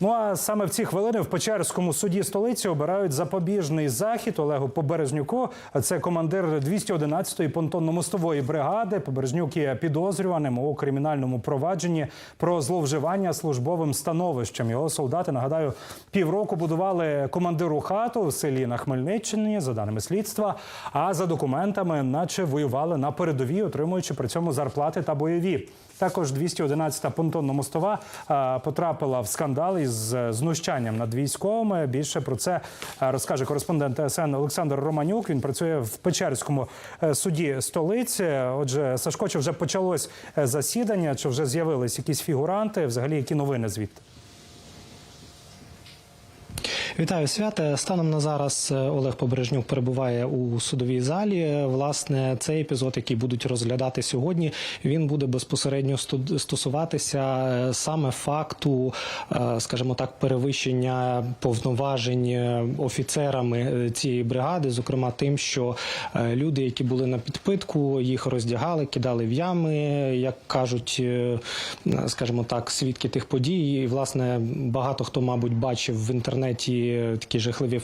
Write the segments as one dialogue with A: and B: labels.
A: Ну а саме в ці хвилини в Печерському суді столиці обирають запобіжний захід Олегу Поберезнюку. Це командир 211-ї понтонно-мостової бригади. Побережнюк є підозрюваним у кримінальному провадженні про зловживання службовим становищем. Його солдати нагадаю півроку будували командиру хату в селі на Хмельниччині, за даними слідства. А за документами, наче воювали на передовій, отримуючи при цьому зарплати та бойові. Також 211-та понтонно-мостова потрапила в скандал із е, знущанням над військовими. Більше про це е, розкаже кореспондент СН Олександр Романюк. Він працює в Печерському е, суді столиці. Отже, Сашко, чи вже почалось е, засідання? Чи вже з'явились якісь фігуранти? Взагалі, які новини звідти?
B: Вітаю свята. Станом на зараз е, Олег Побережнюк перебуває у судовій залі. Власне, цей епізод, який будуть розглядати сьогодні, він буде безпосередньо стосуватися е, саме факту, е, скажімо так, перевищення повноважень офіцерами цієї бригади, зокрема тим, що люди, які були на підпитку, їх роздягали, кидали в ями, як кажуть, скажімо так, свідки тих подій. І, власне, багато хто, мабуть, бачив в інтернеті такі жахливі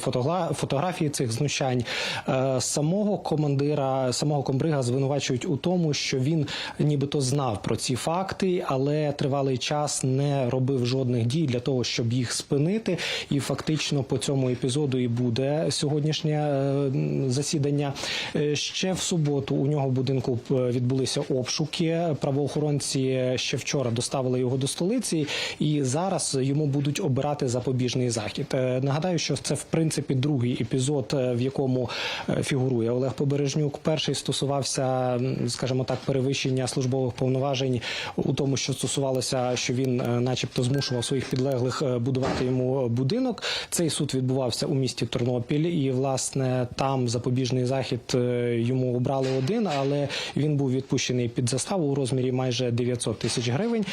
B: фотографії цих знущань. Е, Самого командира, самого комбрига звинувачують у тому, що він нібито знав про ці факти, але тривалий час не робив жодних дій для того, щоб їх спинити. І фактично по цьому епізоду і буде сьогоднішнє е, засідання. Е, Ще в суботу у нього в будинку відбулися обшуки. Правоохоронці ще вчора доставили його до столиці, і зараз йому будуть обирати запобіжний захід. Нагадаю, що це в принципі другий епізод, е, в якому е, фігурує Олег Побережнюк. Перший стосувався, скажімо так, перевищення службових повноважень у тому, що стосувалося, що він, е, начебто, змушував своїх підлеглих будувати йому будинок. Цей суд відбувався у місті Тернопіль, і власне там запобіжний захід йому обрали один, але він був відпущений під заставу у розмірі майже 900 тисяч гривень.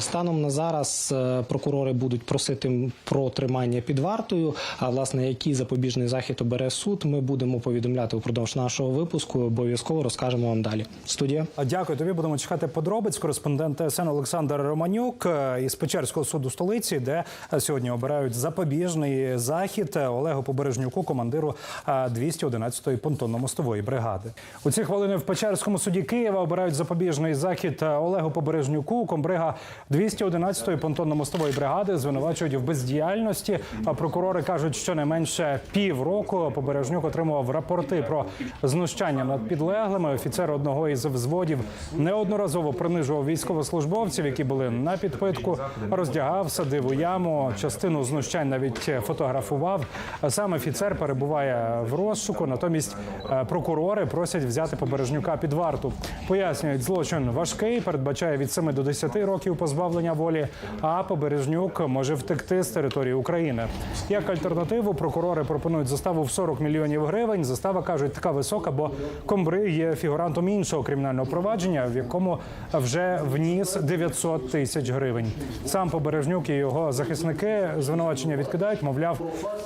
B: Станом на зараз прокурори будуть просити про тримання під вартою. А власне, який запобіжний захід обере суд, ми будемо повідомляти упродовж нашого випуску. Обов'язково розкажемо вам далі. Студія.
A: Дякую тобі. Будемо чекати подробиць. Кореспондент ТСН Олександр Романюк е, із Печерського суду столиці, де е, сьогодні обирають запобіжний захід е, Олегу Побережнюку, командиру е, 211-ї понтонно-мостової бригади. У ці хвилини в Печерському суді Києва обирають запобіжний захід Олегу Побережнюку, комбрига 211-ї понтонно-мостової бригади. Звинувачують в бездіяльності. А прокурори кажуть, що не менше півроку Побережнюк отримував рапорти про знущання над підлеглими. Офіцер одного із взводів неодноразово принижував військовослужбовців, які були на підпитку, роздягав, садив у яму. Частину знущань навіть фотографував. Сам офіцер перебуває в розшуку. Натомість е, прокурори просять взяти Побережнюка під варту. Пояснюють, злочин важкий, передбачає від 7 до 10 років позбавлення волі. А Побережнюк може втекти з території України. Як альтернативу, прокурори пропонують заставу в 40 мільйонів гривень. Застава кажуть, така висока, бо комбри є фігурантом іншого кримінального провадження, в якому вже вніс 900 тисяч гривень. Сам Побережнюк і його захисники звинувачення відкидають. Мовляв,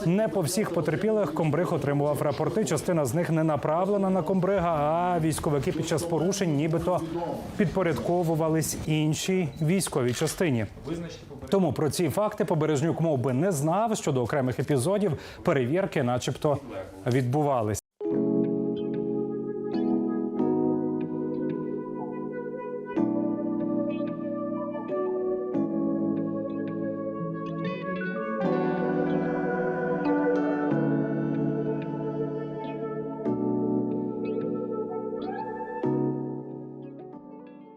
A: не по всіх потерпілих комбриг отримував рапорти. Частина з них не направлена на комбрига, а військовики під час порушень, нібито підпорядковувались іншій військовій частині. Тому про ці факти Побережнюк мов би не знав щодо окремих епізодів перевірки, начебто, відбувались.